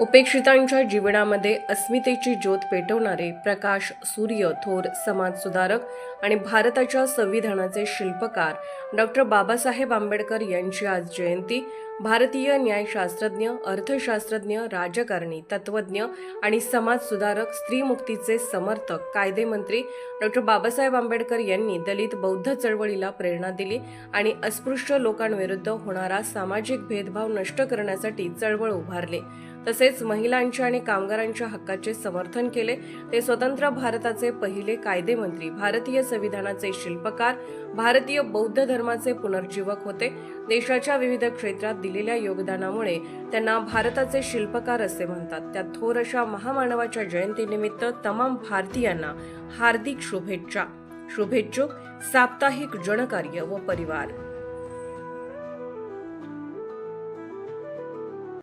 उपेक्षितांच्या जीवनामध्ये अस्मितेची ज्योत पेटवणारे प्रकाश सूर्य थोर समाजसुधारक आणि भारताच्या संविधानाचे शिल्पकार डॉक्टर बाबासाहेब आंबेडकर यांची आज जयंती. भारतीय न्यायशास्त्रज्ञ अर्थशास्त्रज्ञ राजकारणी तत्वज्ञ आणि समाजसुधारक स्त्रीमुक्तीचे समर्थक कायदेमंत्री डॉक्टर बाबासाहेब आंबेडकर यांनी दलित बौद्ध चळवळीला प्रेरणा दिली आणि अस्पृश्य लोकांविरुद्ध होणारा सामाजिक भेदभाव नष्ट करण्यासाठी चळवळ उभारली. तसेच महिलांच्या आणि कामगारांच्या हक्काचे समर्थन केले. ते स्वतंत्र भारताचे पहिले कायदेमंत्री भारतीय संविधानाचे शिल्पकार भारतीय बौद्ध धर्माचे पुनर्जीवक होते. देशाच्या विविध क्षेत्रात दिलेल्या योगदानामुळे त्यांना भारताचे शिल्पकार असे म्हणतात. त्या थोर अशा महामानवाच्या जयंतीनिमित्त तमाम भारतीयांना हार्दिक शुभेच्छा. शुभेच्छुक साप्ताहिक जनकार्य व परिवार.